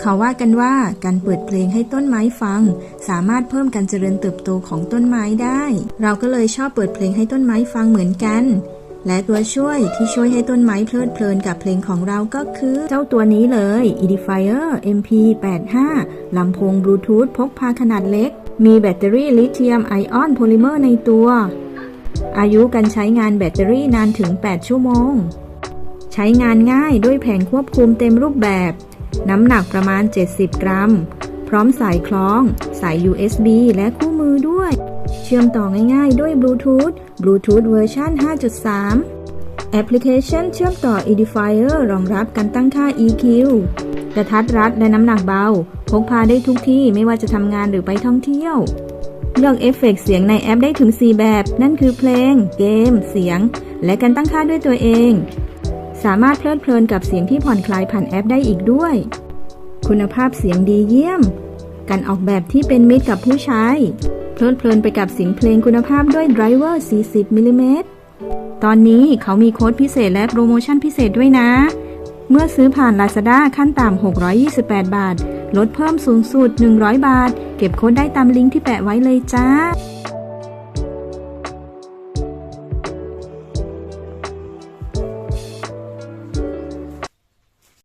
เขาว่ากันว่าการเปิดเพลงให้ต้นไม้ฟัง สามารถเพิ่มการเจริญเติบโตของต้นไม้ได้ เราก็เลยชอบเปิดเพลงให้ต้นไม้ฟังเหมือนกัน และตัวช่วยที่ช่วยให้ต้นไม้เพลิดเพลินกับเพลงของเราก็คือ เจ้าตัวนี้เลย Edifier MP85 ลำโพงบลูทูธพกพาขนาดเล็ก มีแบตเตอรี่ลิเธียมไอออนโพลิเมอร์ในตัว อายุการใช้งานแบตเตอรี่นานถึง 8 ชั่วโมง ใช้งานง่ายด้วยแผงควบคุมเต็มรูปแบบ น้ำหนักประมาณ 70 กรัม พร้อมสายคล้อง สาย USB และคู่มือด้วย เชื่อมต่อง่ายๆด้วยบลูทูธบลูทูธเวอร์ชัน5.3 แอปพลิเคชันเชื่อมต่อ Edifier รองรับการตั้งค่า EQ กระทัดรัดและน้ำหนักเบา พกพาได้ทุกที่ไม่ว่าจะทำงานหรือไปท่องเที่ยว เลือกเอฟเฟกต์เสียงในแอปได้ถึง 4 แบบ นั่นคือเพลง เกม เสียง และการตั้งค่าด้วยตัวเอง สามารถเพลิดเพลินกับเสียงที่ผ่อนคลายผ่านแอปได้อีกด้วย คุณภาพเสียงดีเยี่ยม การออกแบบที่เป็นมิตรกับผู้ใช้ เพลิดเพลินไปกับเสียงเพลงคุณภาพด้วยไดรเวอร์ 40มิลลิเมตรตอนนี้เขามีโค้ดพิเศษและโปรโมชั่นพิเศษด้วยนะ เมื่อซื้อผ่าน Lazada ขั้นต่ำ 628 บาท ลดเพิ่มสูงสุด 100 บาท เก็บโค้ดได้ตามลิงก์ที่แปะไว้เลยจ้า